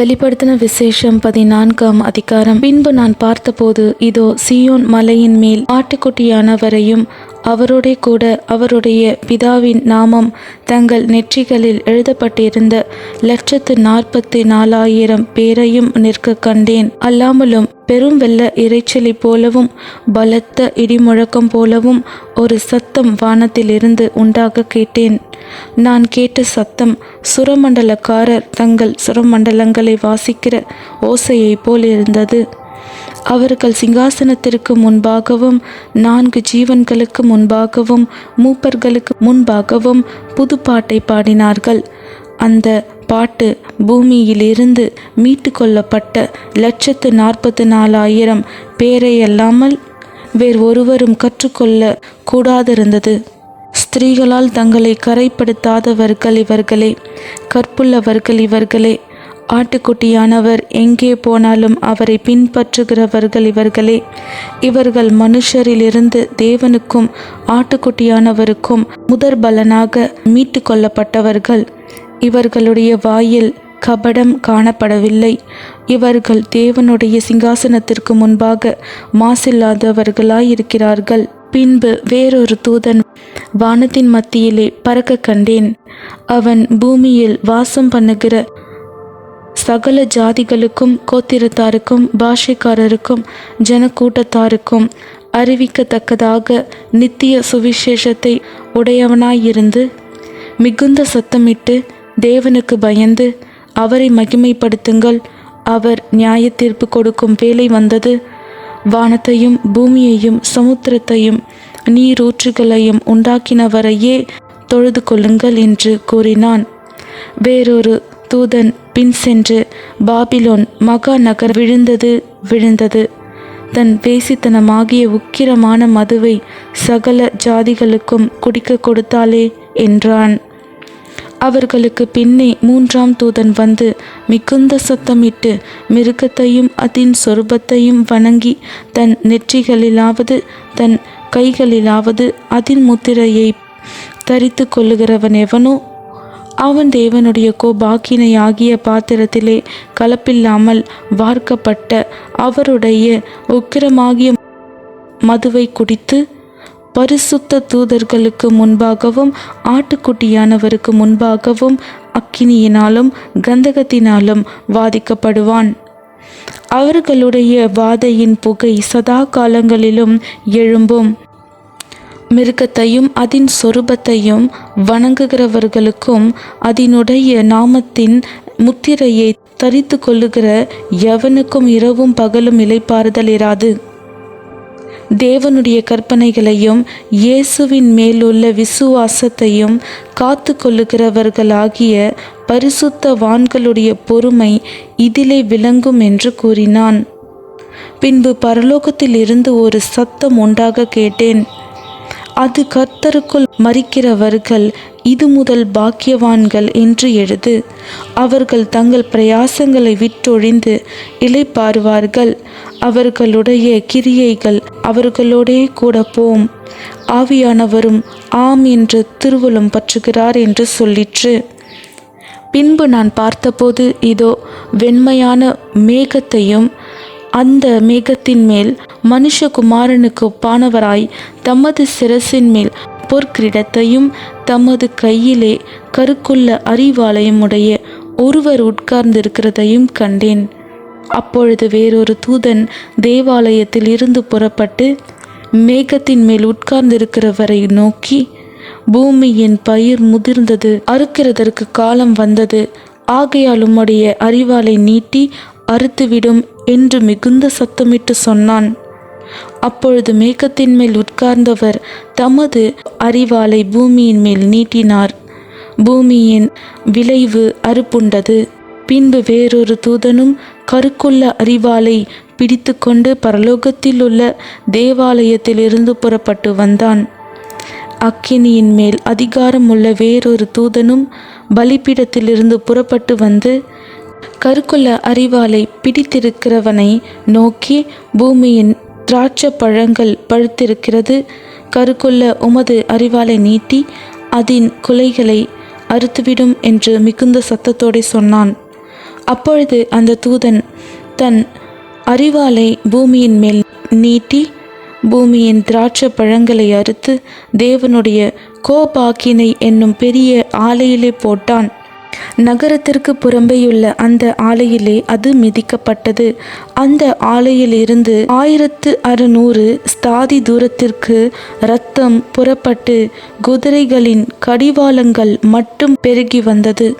வெளிப்படுத்தின விசேஷம் பதினான்காம் அதிகாரம். பின்பு நான் பார்த்தபோது இதோ சியோன் மலையின் மேல் ஆட்டுக்குட்டியானவரையும் அவரோடே கூட அவருடைய பிதாவின் நாமம் தங்கள் நெற்றிகளில் எழுதப்பட்டிருந்த லட்சத்து நாற்பத்தி நாலாயிரம் பேரையும் நிற்க கண்டேன். அல்லாமலும் பெரும் வெள்ள இரைச்சலை போலவும் பலத்த இடிமுழக்கம் போலவும் ஒரு சத்தம் வானத்திலிருந்து உண்டாக கேட்டேன். நான் கேட்ட சத்தம் சுரமண்டலக்காரர் தங்கள் சுரமண்டலங்களை வாசிக்கிற ஓசையைப் போல் இருந்தது அவர்கள் சிங்காசனத்திற்கு முன்பாகவும் நான்கு ஜீவன்களுக்கு முன்பாகவும் மூப்பர்களுக்கு முன்பாகவும் புது பாட்டை பாடினார்கள். அந்த பாட்டு பூமியிலிருந்து மீட்டு கொள்ளப்பட்ட லட்சத்து நாற்பத்து நாலாயிரம் பேரையல்லாமல் வேறு ஒருவரும் கற்றுக்கொள்ள கூடாதிருந்தது. ஸ்திரீகளால் தங்களை கரைப்படுத்தாதவர்கள் இவர்களே கற்புள்ளவர்கள் இவர்களே ஆட்டுக்குட்டியானவர் எங்கே போனாலும் அவரை பின்பற்றுகிறவர்கள் இவர்களே. இவர்கள் மனுஷரிலிருந்து தேவனுக்கும் ஆட்டுக்குட்டியானவருக்கும் முதற் பலனாக மீட்டு கொள்ளப்பட்டவர்கள். இவர்களுடைய வாயில் கபடம் காணப்படவில்லை. இவர்கள் தேவனுடைய சிங்காசனத்திற்கு முன்பாக மாசில்லாதவர்களாயிருக்கிறார்கள். பின்பு வேறொரு தூதன் வானத்தின் மத்தியிலே பறக்க கண்டேன். அவன் பூமியில் வாசம் பண்ணுகிற சகல ஜாதிகளுக்கும் கோத்திரத்தாருக்கும் பாஷைக்காரருக்கும் ஜனக்கூட்டத்தாருக்கும் அறிவிக்கத்தக்கதாக நித்திய சுவிசேஷத்தை உடையவனாயிருந்து மிகுந்த சத்தமிட்டு தேவனுக்கு பயந்து அவரை மகிமைப்படுத்துங்கள். அவர் நியாய தீர்ப்பு கொடுக்கும் வேலை வந்தது. வானத்தையும் பூமியையும் சமுத்திரத்தையும் நீரூற்றுகளையும் உண்டாக்கினவரையே தொழுது கொள்ளுங்கள் என்று கூறினான். வேறொரு தூதன் பின் சென்று பாபிலோன் மகா நகர் விழுந்தது விழுந்தது. தன் வேசித்தனமாகிய உக்கிரமான மதுவை சகல ஜாதிகளுக்கும் குடிக்க கொடுத்தாளே என்றான். அவர்களுக்கு பின்னே மூன்றாம் தூதன் வந்து மிகுந்த சத்தமிட்டு மிருகத்தையும் அதன் சொருபத்தையும் வணங்கி தன் நெற்றிகளிலாவது தன் கைகளிலாவது அதன் முத்திரையை தரித்து கொள்ளுகிறவன் எவனோ அவன் தேவனுடைய கோபாக்கினையாகிய பாத்திரத்திலே கலப்பில்லாமல் வார்க்கப்பட்ட அவருடைய உக்கிரமாகிய மதுவை குடித்து பரிசுத்த தூதர்களுக்கு முன்பாகவும் ஆட்டுக்குட்டியானவருக்கு முன்பாகவும் அக்கினியினாலும் கந்தகத்தினாலும் வாதிக்கப்படுவான். அவர்களுடைய வாதையின் புகை சதா காலங்களிலும் எழும்பும். மிருகத்தையும் அதன் சொரூபத்தையும் வணங்குகிறவர்களுக்கும் அதனுடைய நாமத்தின் முத்திரையை தரித்து கொள்ளுகிற எவனுக்கும் இரவும் பகலும் இலைப்பாறுதல் இராது. தேவனுடைய கற்பனைகளையும் இயேசுவின் மேலுள்ள விசுவாசத்தையும் காத்து கொள்ளுகிறவர்களாகிய பரிசுத்த வான்களுடைய பொறுமை இதிலே விளங்கும் என்று கூறினான். பின்பு பரலோகத்தில் இருந்து ஒரு சத்தம் உண்டாக கேட்டேன். அது கர்த்தருக்குள் மறிக்கிறவர்கள் இது முதல் பாக்கியவான்கள் என்று எழுது. அவர்கள் தங்கள் பிரயாசங்களை விட்டொழிந்து இழைப்பாருவார்கள் அவர்களுடைய கிரியைகள் அவர்களோடே கூட போம். ஆவியானவரும் ஆம் என்று திருவுளம் பற்றுகிறார் என்று சொல்லிற்று. பின்பு நான் பார்த்தபோது இதோ வெண்மையான மேகத்தையும் அந்த மேகத்தின் மேல் மனுஷகுமாரனுக்கு ஒப்பானவராய் தமது சிரசின் மேல் பொற்கிரீடத்தையும் தமது கையிலே கருக்குள்ள அறிவாலயம் உடைய ஒருவர் உட்கார்ந்திருக்கிறதையும் கண்டேன். அப்பொழுது வேறொரு தூதன் தேவாலயத்தில் இருந்து புறப்பட்டு மேகத்தின் மேல் உட்கார்ந்திருக்கிறவரை நோக்கி பூமியின் பயிர் முதிர்ந்தது அறுக்கிறதற்கு காலம் வந்தது. ஆகையால் உம்முடைய அறிவாலை நீட்டி அறுத்துவிடும் என்று மிகுந்த சத்தமிட்டு சொன்னான். அப்பொழுது மேகத்தின் மேல் உட்கார்ந்தவர் தமது அறிவாலை பூமியின் மேல் நீட்டினார். பூமியின் விளைவு அறுப்புண்டது. பின்பு வேறொரு தூதனும் கருக்குள்ள அறிவாலை பிடித்து கொண்டு பரலோகத்தில் உள்ள தேவாலயத்திலிருந்து புறப்பட்டு வந்தான். அக்கினியின் மேல் அதிகாரம் உள்ள வேறொரு தூதனும் பலிப்பிடத்திலிருந்து புறப்பட்டு வந்து கருக்குள்ள அறிவாலை பிடித்திருக்கிறவனை நோக்கி பூமியின் திராட்சை பழங்கள் பழுத்திருக்கிறது. கருக்குள்ள உமது அறிவாலை நீட்டி அதன் குலைகளை அறுத்துவிடும் என்று மிகுந்த சத்தத்தோடு சொன்னான். அப்பொழுது அந்த தூதன் தன் அறிவாலை பூமியின் மேல் நீட்டி பூமியின் திராட்சை பழங்களை அறுத்து தேவனுடைய கோபாக்கினை என்னும் பெரிய ஆலையிலே போட்டான். நகரத்திற்கு புறம்பேயுள்ள அந்த ஆலையிலே அது மிதிக்கப்பட்டது. அந்த ஆலையிலிருந்து ஆயிரத்து அறுநூறு ஸ்தாதி தூரத்திற்கு இரத்தம் புறப்பட்டு குதிரைகளின் கடிவாளங்கள் மட்டும் பெருகி வந்தது.